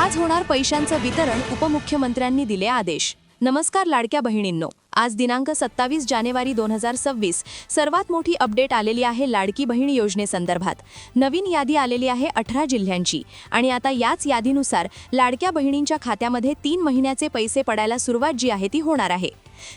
आज होणार पैशांचं वितरण उपमुख्यमंत्र्यांनी दिले आदेश. नमस्कार लाडक्या बहिणींनो. आज दिनांक सत्तावीस जानेवारी दोन हजार सव्वीस सर्वात मोठी अपडेट आलेली आहे लाडकी बहीण योजनेसंदर्भात. नवीन यादी आलेली आहे अठरा जिल्ह्यांची आणि आता याच यादीनुसार लाडक्या बहिणींच्या खात्यामध्ये तीन महिन्याचे पैसे पडायला सुरुवात जी आहे ती होणार आहे.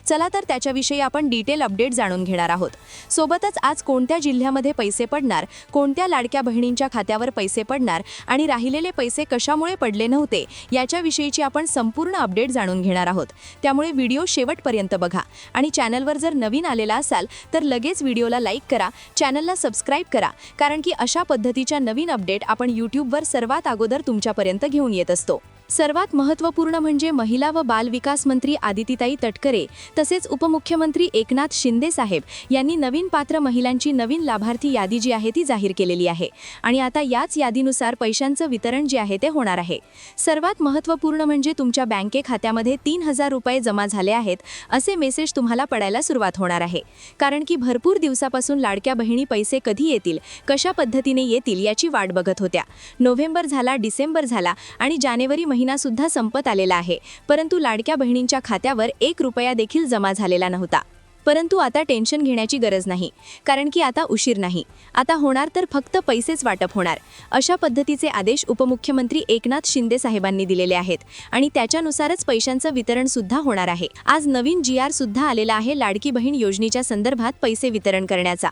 चला तर त्याच्याविषयी आपण डिटेल अपडेट जाणून घेणार आहोत. सोबतच आज कोणत्या जिल्ह्यामध्ये पैसे पडणार कोणत्या लाडक्या बहिणींच्या खात्यावर पैसे पडणार आणि राहिलेले पैसे कशामुळे पडले नव्हते याच्याविषयीची आपण संपूर्ण अपडेट जाणून घेणार आहोत. त्यामुळे व्हिडिओ शेवटपर्यंत बघा. आणि चॅनलवर जर नवीन आलेला असाल तर लगेच व्हिडिओला लाईक करा चॅनलला सबस्क्राईब करा. कारण की अशा पद्धतीच्या नवीन अपडेट आपण यूट्यूबवर सर्वात अगोदर तुमच्यापर्यंत घेऊन येत असतो. सर्वात महत्त्वपूर्ण म्हणजे महिला व बालविकास मंत्री आदितीताई तटकरे तसेच उपमुख्यमंत्री एकनाथ शिंदे साहेब यांनी नवीन पात्र महिलांची नवीन लाभार्थी यादी जी आहे ती जाहीर केलेली आहे. आणि आता याच यादीनुसार पैशांचं वितरण जे आहे ते होणार आहे. सर्वात महत्त्वपूर्ण म्हणजे तुमच्या बँके खात्यामध्ये तीन हजार रुपये जमा झाले आहेत असे मेसेज तुम्हाला पडायला सुरुवात होणार आहे. कारण की भरपूर दिवसापासून लाडक्या बहिणी पैसे कधी येतील कशा पद्धतीने येतील याची वाट बघत होत्या. नोव्हेंबर झाला डिसेंबर झाला आणि जानेवारी महिना सुद्धा संपत आलेला आहे. परंतु लाडक्या बहिणींच्या खात्यावर एक रुपया देखील जमा झालेला नव्हता. परंतु आता टेन्शन घेण्याची गरज नाही कारण की आता उशीर नाही. आता होणार तर फक्त पैसेच वाटप होणार अशा पद्धतीचे आदेश उपमुख्यमंत्री एकनाथ शिंदे साहेबांनी दिलेले आहेत आणि त्याच्यानुसारच पैशांचं वितरण सुद्धा होणार आहे. आज नवीन जी आर सुद्धा आलेला आहे लाडकी बहीण योजनेच्या संदर्भात पैसे वितरण करण्याचा.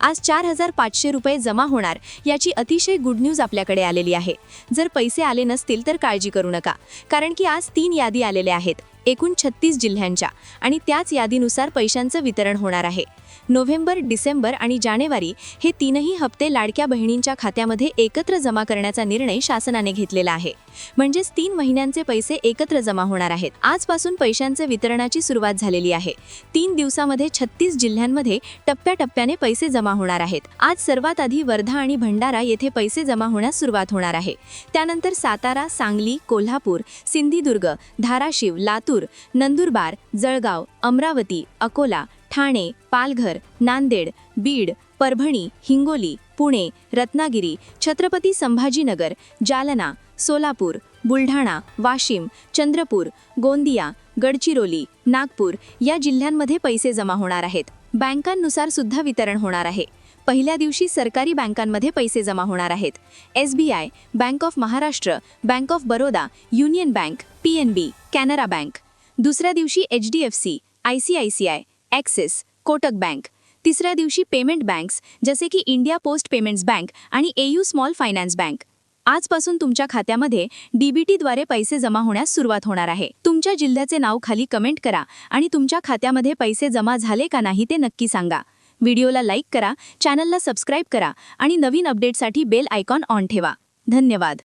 आज चार हजार पाचशे रुपये जमा होणार याची अतिशय गुड न्यूज आपल्याकडे आलेली आहे. जर पैसे आले नसतील तर काळजी करू नका कारण की आज तीन यादी आलेल्या आहेत. एकूण छत्तीस जिल्ह्यांच्या आणि त्याच यादीनुसार पैशांचं वितरण होणार आहे. नोव्हेंबर डिसेंबर आणि जानेवारी हे तीनही हप्ते लाडक्या बहिणींच्या खात्यामध्ये एकत्र जमा करण्याचा निर्णय शासनाने घेतलेला आहे. म्हणजेच तीन महिन्यांचे पैसे एकत्र जमा होणार आहेत. आजपासून पैशांचे वितरणाची सुरुवात झालेली आहे. तीन दिवसामध्ये छत्तीस जिल्ह्यांमध्ये टप्प्याटप्प्याने पैसे जमा होणार आहेत. आज सर्वात आधी वर्धा आणि भंडारा येथे पैसे जमा होण्यास सुरुवात होणार आहे. त्यानंतर सातारा सांगली कोल्हापूर सिंधुदुर्ग धाराशिव लातूर नंदुरबार जळगाव अमरावती अकोला ठाणे पालघर नांदेड बीड परभणी हिंगोली पुणे रत्नागिरी छत्रपती संभाजीनगर जालना सोलापूर बुलढाणा वाशिम चंद्रपूर गोंदिया गडचिरोली नागपूर या जिल्ह्यांमध्ये पैसे जमा होणार आहेत. बँकांनुसार सुद्धा वितरण होणार आहे. पहिल्या दिवशी सरकारी बँकांमध्ये पैसे जमा होणार आहेत. S B I Bank of Maharashtra Bank of Baroda Union Bank P N B Canara Bank. दुसऱ्या दिवशी H D F C I C I C I Axis Kotak Bank. तिसऱ्या दिवशी पेमेंट बँक्स जसे की इंडिया पोस्ट पेमेंट्स बँक आणि AU small finance bank. आजपासून तुमच्या खात्यामध्ये डीबीटीद्वारे पैसे जमा होण्यास सुरुवात होणार आहे. तुमच्या जिल्ह्याचे नाव खाली कमेंट करा आणि तुमच्या खात्यामध्ये पैसे जमा झाले का नाही ते नक्की सांगा. व्हिडिओला लाईक करा चॅनलला सबस्क्राईब करा आणि नवीन अपडेटसाठी बेल आयकॉन ऑन ठेवा. धन्यवाद.